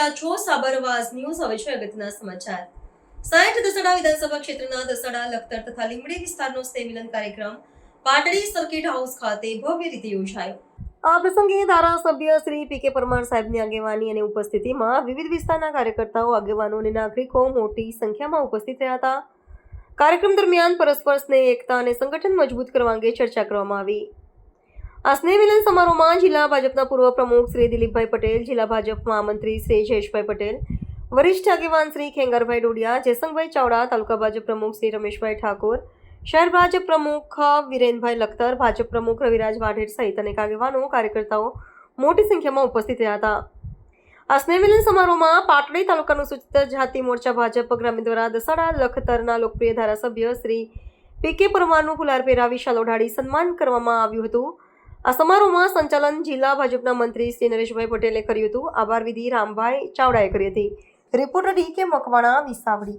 રહ્યા છો સાબરવાસ ન્યૂઝ. હવે છે અગત્યના સમાચાર. સાઠ દસડા વિધાનસભા ક્ષેત્રના દસડા, લખતર તથા લીમડી વિસ્તારનો સ્નેહ કાર્યક્રમ પાટડી સર્કિટ હાઉસ ખાતે ભવ્ય રીતે યોજાયો. આ પ્રસંગે ધારાસભ્ય શ્રી પી કે પરમાર સાહેબની આગેવાની અને ઉપસ્થિતિમાં વિવિધ વિસ્તારના કાર્યકર્તાઓ, આગેવાનો અને નાગરિકો મોટી સંખ્યામાં ઉપસ્થિત રહ્યા હતા. કાર્યક્રમ દરમિયાન પરસ્પર સ્નેહ, એકતા અને સંગઠન મજબૂત કરવા અંગે ચર્ચા કરવામાં આવી. આ સ્નેહમિલન સમારોહમાં જિલ્લા ભાજપના પૂર્વ પ્રમુખ શ્રી દિલીપભાઈ પટેલ, જિલ્લા ભાજપ મહામંત્રી શ્રી જયેશભાઈ પટેલ, વરિષ્ઠ આગેવાન શ્રી ખેંગારભાઈ ડોડિયા જયસંગભાઈ ચાવડા, તાલુકા ભાજપ પ્રમુખ શ્રી રમેશભાઈ ઠાકોર, શહેર ભાજપ પ્રમુખ વિરેનભાઈ લખતર, ભાજપ પ્રમુખ રવિરાજ વાઢેર સહિત અનેક આગેવાનો, કાર્યકર્તાઓ મોટી સંખ્યામાં ઉપસ્થિત રહ્યા હતા. આ સ્નેહમિલન સમારોહમાં પાટડી તાલુકાનું સૂચિત જાતિ મોરચા ભાજપ ગ્રામ્ય દ્વારા દસાડા લખતરના લોકપ્રિય ધારાસભ્ય શ્રી પી કે પરમારનું ફુલાર પહેરાવી શાલ ઓઢાડી સન્માન કરવામાં આવ્યું હતું. આ સમારોહમાં સંચાલન જિલ્લા ભાજપના મંત્રી શ્રી નરેશભાઈ પટેલે કર્યું હતું. આભાર વિધિ રામભાઈ ચાવડાએ કરી હતી. રિપોર્ટર ડી કે મકવાણા, વિસાવડી.